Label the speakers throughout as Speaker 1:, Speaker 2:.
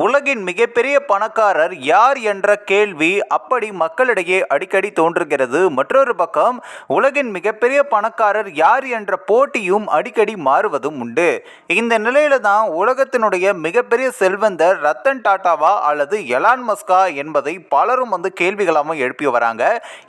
Speaker 1: உலகின் மிகப்பெரிய பணக்காரர் யார் என்ற கேள்வி அப்படி மக்களிடையே அடிக்கடி தோன்றுகிறது. மற்றொரு பக்கம் உலகின் மிகப்பெரிய பணக்காரர் யார் என்ற போட்டியும் அடிக்கடி மாறுவதும் உண்டு. இந்த நிலையில தான் உலகத்தினுடைய மிகப்பெரிய செல்வந்தர் ரத்தன் டாட்டாவா அல்லது எலான் மஸ்கா என்பதை பலரும் வந்து கேள்விகளாகவும் எழுப்பி வராங்க.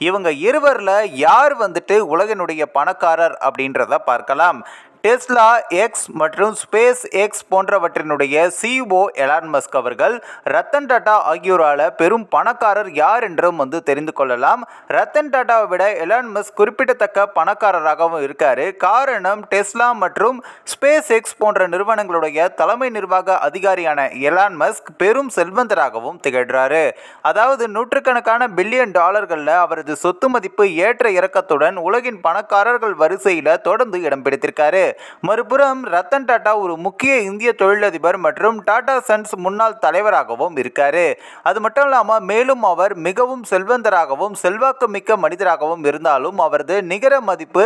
Speaker 1: இவங்க இருவரில் யார் வந்துட்டு உலகினுடைய பணக்காரர் அப்படின்றத பார்க்கலாம். டெஸ்லா எக்ஸ் மற்றும் ஸ்பேஸ் எக்ஸ் போன்றவற்றினுடைய சிஓ எலான் மஸ்க் அவர்கள் ரத்தன் டாடா ஆகியோரால் பெரும் பணக்காரர் யார் என்றும் வந்து தெரிந்து கொள்ளலாம். ரத்தன் டாட்டாவை விட எலான் மஸ்க் குறிப்பிடத்தக்க பணக்காரராகவும் இருக்கார். காரணம் டெஸ்லா மற்றும் ஸ்பேஸ் எக்ஸ் போன்ற நிறுவனங்களுடைய தலைமை நிர்வாக அதிகாரியான எலான் மஸ்க் பெரும் செல்வந்தராகவும் திகழ்கிறாரு அதாவது நூற்றுக்கணக்கான பில்லியன் டாலர்களில் அவரது சொத்து மதிப்பு ஏற்ற இறக்கத்துடன் உலகின் பணக்காரர்கள் வரிசையில் தொடர்ந்து இடம் பிடித்திருக்காரு. மறுபுறம் ரத்தன் டாடா ஒரு முக்கிய இந்திய தொழிலதிபர் மற்றும் டாடா சன்ஸ் முன்னாள் தலைவராகவும் இருக்காரு. அது மட்டும் இல்லாமல் மேலும் அவர் மிகவும் செல்வந்தராகவும் செல்வாக்கு மிக்க மனிதராகவும் இருந்தாலும் அவரது நிகர மதிப்பு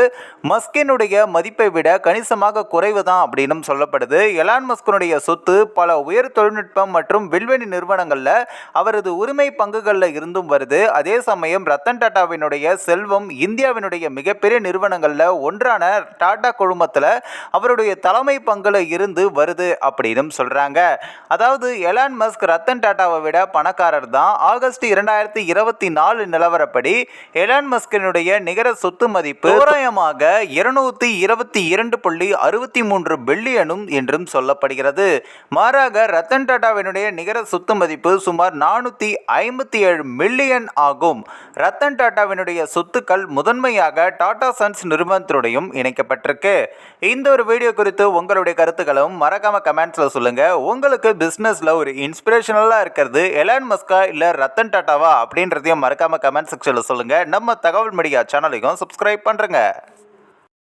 Speaker 1: மஸ்கினுடைய மதிப்பை விட கணிசமாக குறைவு தான் அப்படின்னும் சொல்லப்படுது. எலான் மஸ்கினுடைய சொத்து பல உயர் தொழில்நுட்பம் மற்றும் வில்வெளி நிறுவனங்களில் அவரது உரிமை பங்குகளில் இருந்தும் வருது. அதே சமயம் ரத்தன் டாட்டாவினுடைய செல்வம் இந்தியாவினுடைய மிகப்பெரிய நிறுவனங்களில் ஒன்றான டாடா குழுமத்தில் அவருடைய தலைமை பங்கில் இருந்து வருது அப்படின்னு சொல்றாங்க. அதாவது எலான் மஸ்க் ரத்தன் டாட்டாவை விட பணக்காரர் தான். ஆகஸ்ட் இரண்டாயிரத்தி இருபத்தி நாலு நிலவரப்படி எலான் மஸ்கினுடைய நிகர சொத்து மதிப்பு தோராயமாக இருநூத்தி இருபத்தி இரண்டு புள்ளி அறுபத்தி மூன்று பில்லியனும் என்றும் சொல்லப்படுகிறது. மாறாக ரத்தன் டாட்டாவினுடைய நிகர சொத்து மதிப்பு சுமார் நானூற்றி ஐம்பத்தி ஏழு மில்லியன் ஆகும். ரத்தன் டாட்டாவினுடைய சொத்துக்கள் முதன்மையாக டாடா சன்ஸ் நிறுவனத்துடையும் இணைக்கப்பட்டிருக்கு. இந்த ஒரு வீடியோ குறித்து உங்களுடைய கருத்துக்களும் மறக்காம கமெண்ட்ஸில் சொல்லுங்க. உங்களுக்கு பிஸ்னஸில் ஒரு இன்ஸ்பிரேஷனலாக இருக்கிறது எலான் மஸ்கா இல்லை ரத்தன் டாட்டாவா அப்படின்றதையும் மறக்காம கமெண்ட் செக்ஷனில் சொல்லுங்க. நம்ம தகவல் மீடியா சேனலையும் சப்ஸ்கிரைப் பண்ணுறங்க